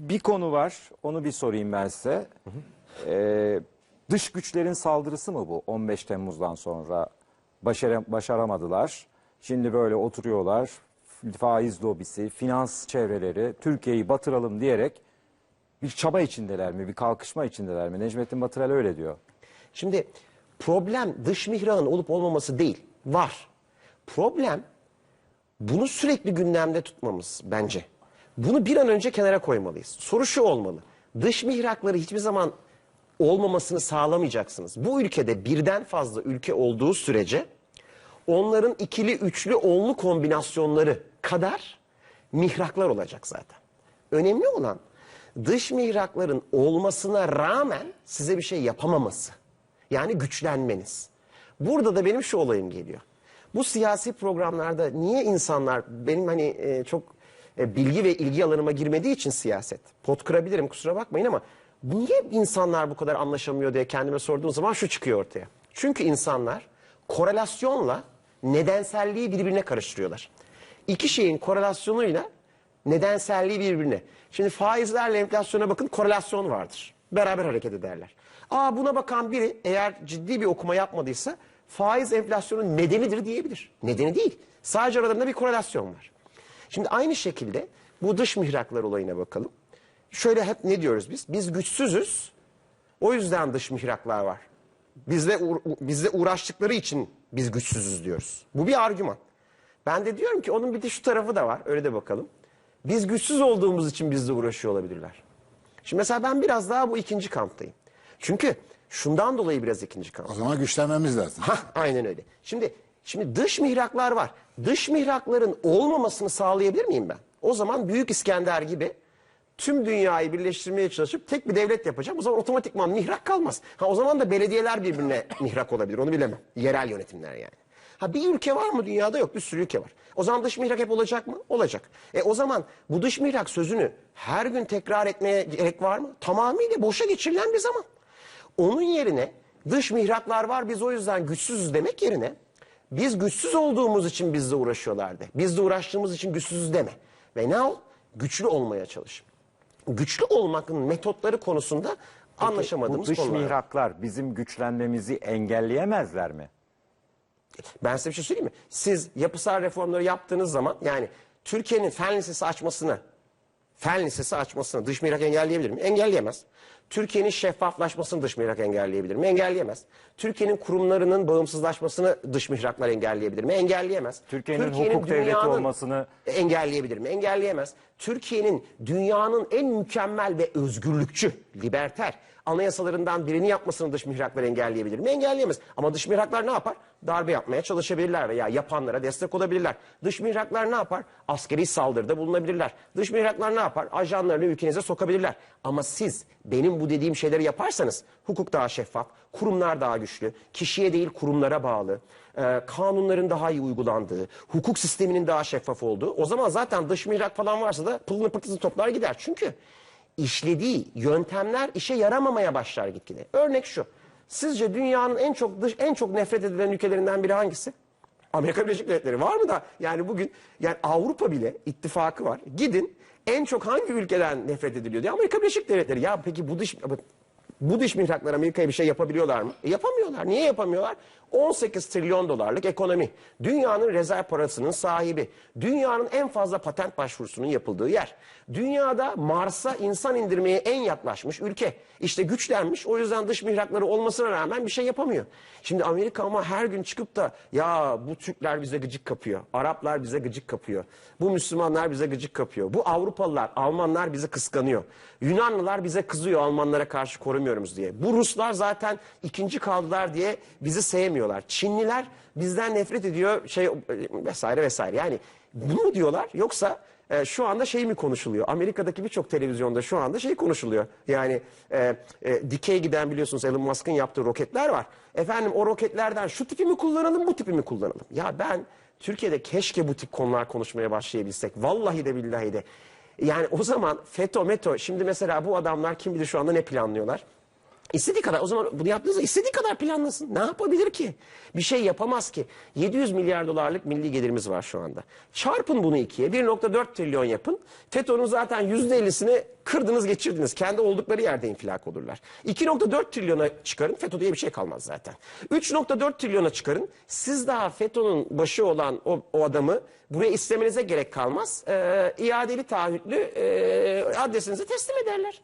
Bir konu var, onu bir sorayım ben size. Ee, dış güçlerin saldırısı mı bu 15 Temmuz'dan sonra? Başara, başaramadılar. Şimdi böyle oturuyorlar, faiz lobisi, finans çevreleri, Türkiye'yi batıralım diyerek bir çaba içindeler mi, bir kalkışma içindeler mi? Necmettin Batırel öyle diyor. Şimdi problem dış mihrakın olup olmaması değil. Var. Problem bunu sürekli gündemde tutmamız bence. Bunu bir an önce kenara koymalıyız. Soru şu olmalı. Dış mihrakları hiçbir zaman olmamasını sağlamayacaksınız. Bu ülkede birden fazla ülke olduğu sürece onların ikili, üçlü, onlu kombinasyonları kadar mihraklar olacak zaten. Önemli olan dış mihrakların olmasına rağmen size bir şey yapamaması. Yani güçlenmeniz. Burada da benim şu olayım geliyor. Bu siyasi programlarda niye insanlar benim hani e, çok e, bilgi ve ilgi alanıma girmediği için siyaset. Pot kırabilirim kusura bakmayın ama niye insanlar bu kadar anlaşamıyor diye kendime sorduğum zaman şu çıkıyor ortaya. Çünkü insanlar korelasyonla nedenselliği birbirine karıştırıyorlar. İki şeyin korelasyonuyla nedenselliği birbirine. Şimdi faizlerle enflasyona bakın korelasyon vardır. Beraber hareket ederler. Aa buna bakan biri eğer ciddi bir okuma yapmadıysa faiz enflasyonun nedenidir diyebilir. Nedeni değil. Sadece aralarında bir korelasyon var. Şimdi aynı şekilde bu dış mihraklar olayına bakalım. Şöyle hep ne diyoruz biz? Biz güçsüzüz. O yüzden dış mihraklar var. Bizle, bizle uğraştıkları için biz güçsüzüz diyoruz. Bu bir argüman. Ben de diyorum ki onun bir de şu tarafı da var. Öyle de bakalım. Biz güçsüz olduğumuz için bizle uğraşıyor olabilirler. Şimdi mesela ben biraz daha bu ikinci kamptayım. Çünkü şundan dolayı biraz ikinci kamp. O zaman güçlenmemiz lazım. Hah aynen öyle. Şimdi şimdi dış mihraklar var. Dış mihrakların olmamasını sağlayabilir miyim ben? O zaman Büyük İskender gibi tüm dünyayı birleştirmeye çalışıp tek bir devlet yapacağım. O zaman otomatikman mihrak kalmaz. Ha o zaman da belediyeler birbirine mihrak olabilir. Onu bilemem. Yerel yönetimler yani. Ha bir ülke var mı dünyada? Yok. Bir sürü ülke var. O zaman dış mihrak hep olacak mı? Olacak. E o zaman bu dış mihrak sözünü her gün tekrar etmeye gerek var mı? Tamamıyla boşa geçirilen bir zaman. Onun yerine dış mihraklar var biz o yüzden güçsüzüz demek yerine biz güçsüz olduğumuz için bizle uğraşıyorlardı. Bizle uğraştığımız için güçsüzüz deme. Ve ne ol? Güçlü olmaya çalış. Güçlü olmanın metotları konusunda Bu anlaşamadığımız dış konular. mihraklar bizim güçlenmemizi engelleyemezler mi? Ben size bir şey söyleyeyim mi? Siz yapısal reformları yaptığınız zaman yani Türkiye'nin fen lisesi açmasını, fen lisesi açmasını dış mihrak engelleyebilir mi? Engelleyemez. Türkiye'nin şeffaflaşmasını dış mihrak engelleyebilir mi? Engelleyemez. Türkiye'nin kurumlarının bağımsızlaşmasını dış mihraklar engelleyebilir mi? Engelleyemez. Türkiye'nin hukuk devleti dünyanın- olmasını- engelleyebilir mi? Engelleyemez. Türkiye'nin dünyanın en mükemmel ve özgürlükçü, liberter anayasalarından birini yapmasını dış mihraklar engelleyebilir mi? Engelleyemez. Ama dış mihraklar ne yapar? Darbe yapmaya çalışabilirler veya yapanlara destek olabilirler. Dış mihraklar ne yapar? Askeri saldırıda bulunabilirler. Dış mihraklar ne yapar? Ajanlarını ülkenize sokabilirler. Ama siz benim bu dediğim şeyleri yaparsanız hukuk daha şeffaf, kurumlar daha güçlü, kişiye değil kurumlara bağlı, e, kanunların daha iyi uygulandığı, hukuk sisteminin daha şeffaf olduğu. O zaman zaten dış mihrak falan varsa da pılını pırtısını toplar gider. Çünkü işlediği yöntemler işe yaramamaya başlar gitgide. Örnek şu. Sizce dünyanın en çok dış en çok nefret edilen ülkelerinden biri hangisi? Amerika Birleşik Devletleri var mı da yani bugün yani Avrupa bile ittifakı var. Gidin en çok hangi ülkeden nefret ediliyor diye Amerika Birleşik Devletleri. Ya peki bu dış bu dış mihraklar Amerika'ya bir şey yapabiliyorlar mı? E, yapamıyorlar. Niye yapamıyorlar? 18 trilyon dolarlık ekonomi. Dünyanın rezerv parasının sahibi. Dünyanın en fazla patent başvurusunun yapıldığı yer. Dünyada Mars'a insan indirmeye en yaklaşmış ülke. İşte güçlenmiş. O yüzden dış mihrakları olmasına rağmen bir şey yapamıyor. Şimdi Amerika ama her gün çıkıp da ya bu Türkler bize gıcık kapıyor. Araplar bize gıcık kapıyor. Bu Müslümanlar bize gıcık kapıyor. Bu Avrupalılar, Almanlar bizi kıskanıyor. Yunanlılar bize kızıyor Almanlara karşı korumuyoruz diye. Bu Ruslar zaten ikinci kaldılar diye bizi sevmiyorlar. Çinliler bizden nefret ediyor şey vesaire vesaire. Yani bunu mu diyorlar yoksa e, şu anda şey mi konuşuluyor? Amerika'daki birçok televizyonda şu anda şey konuşuluyor. Yani e, e, dikey giden biliyorsunuz Elon Musk'ın yaptığı roketler var. Efendim o roketlerden şu tipi mi kullanalım bu tipi mi kullanalım? Ya ben Türkiye'de keşke bu tip konular konuşmaya başlayabilsek. Vallahi de billahi de. Yani o zaman FETÖ, METÖ şimdi mesela bu adamlar kim bilir şu anda ne planlıyorlar? İstediği kadar o zaman bunu yaptığınızda istediği kadar planlasın. Ne yapabilir ki? Bir şey yapamaz ki. 700 milyar dolarlık milli gelirimiz var şu anda. Çarpın bunu ikiye 1.4 trilyon yapın. FETÖ'nün zaten %50'sini kırdınız geçirdiniz. Kendi oldukları yerde infilak olurlar. 2.4 trilyona çıkarın FETÖ diye bir şey kalmaz zaten. 3.4 trilyona çıkarın. Siz daha FETÖ'nün başı olan o, o adamı buraya istemenize gerek kalmaz. Ee, iadeli taahhütlü e, adresinize teslim ederler.